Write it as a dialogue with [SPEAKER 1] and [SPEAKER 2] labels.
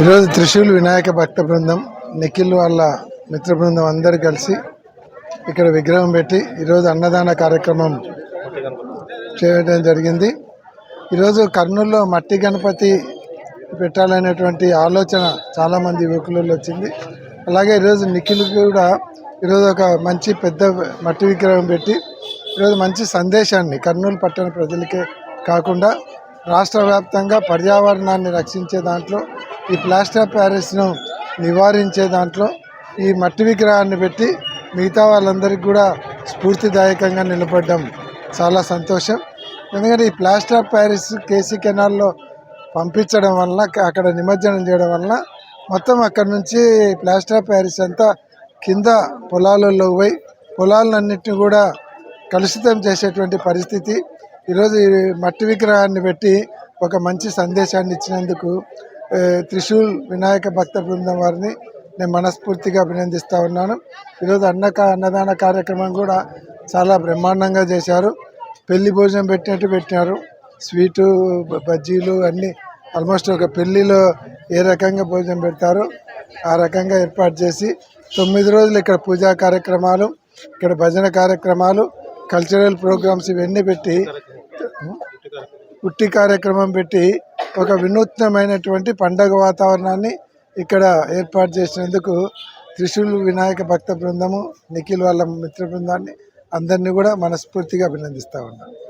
[SPEAKER 1] ఈరోజు త్రిశూల్ వినాయక భక్త బృందం నిఖిల్ వాళ్ళ మిత్ర బృందం అందరు కలిసి ఇక్కడ విగ్రహం పెట్టి ఈరోజు అన్నదాన కార్యక్రమం చేయడం జరిగింది. ఈరోజు కర్నూలులో మట్టి గణపతి పెట్టాలనేటువంటి ఆలోచన చాలామంది యువకులలో వచ్చింది. అలాగే ఈరోజు నిఖిల్ కూడా ఈరోజు ఒక మంచి పెద్ద మట్టి విగ్రహం పెట్టి ఈరోజు మంచి సందేశాన్ని కర్నూలు పట్టణ ప్రజలకే కాకుండా రాష్ట్ర వ్యాప్తంగా పర్యావరణాన్ని రక్షించే దాంట్లో ఈ ప్లాస్టర్ ప్యారిస్ను నివారించే దాంట్లో ఈ మట్టి విగ్రహాన్ని పెట్టి మిగతా వాళ్ళందరికీ కూడా స్ఫూర్తిదాయకంగా నిలబడడం చాలా సంతోషం. ఎందుకంటే ఈ ప్లాస్టర్ ఆఫ్ ప్యారిస్ కేసీ కెనాల్లో పంపించడం వలన అక్కడ నిమజ్జనం చేయడం వలన మొత్తం అక్కడ నుంచి ప్లాస్టర్ ఆఫ్ ప్యారిస్ అంతా కింద పొలాలలో పోయి పొలాలన్నింటినీ కూడా కలుషితం చేసేటువంటి పరిస్థితి. ఈరోజు ఈ మట్టి విగ్రహాన్ని పెట్టి ఒక మంచి సందేశాన్ని ఇచ్చినందుకు త్రిశూల్ వినాయక భక్త బృందం వారిని నేను మనస్ఫూర్తిగా అభినందిస్తూ ఉన్నాను. ఈరోజు అన్న అన్నదాన కార్యక్రమం కూడా చాలా బ్రహ్మాండంగా చేశారు. పెళ్ళి భోజనం పెట్టినట్టు పెట్టినారు. స్వీటు బజ్జీలు అన్నీ ఆల్మోస్ట్ ఒక పెళ్ళిలో ఏ రకంగా భోజనం పెడతారో ఆ రకంగా ఏర్పాటు చేసి తొమ్మిది రోజులు ఇక్కడ పూజా కార్యక్రమాలు ఇక్కడ భజన కార్యక్రమాలు కల్చరల్ ప్రోగ్రామ్స్ ఇవన్నీ పెట్టి ఉట్టి కార్యక్రమం పెట్టి ఒక వినూత్నమైనటువంటి పండగ వాతావరణాన్ని ఇక్కడ ఏర్పాటు చేసినందుకు త్రిశూల్ వినాయక భక్త బృందము నిఖిల్ వాళ్ళ మిత్ర బృందాన్ని అందరినీ కూడా మనస్ఫూర్తిగా అభినందిస్తూ ఉన్నాను.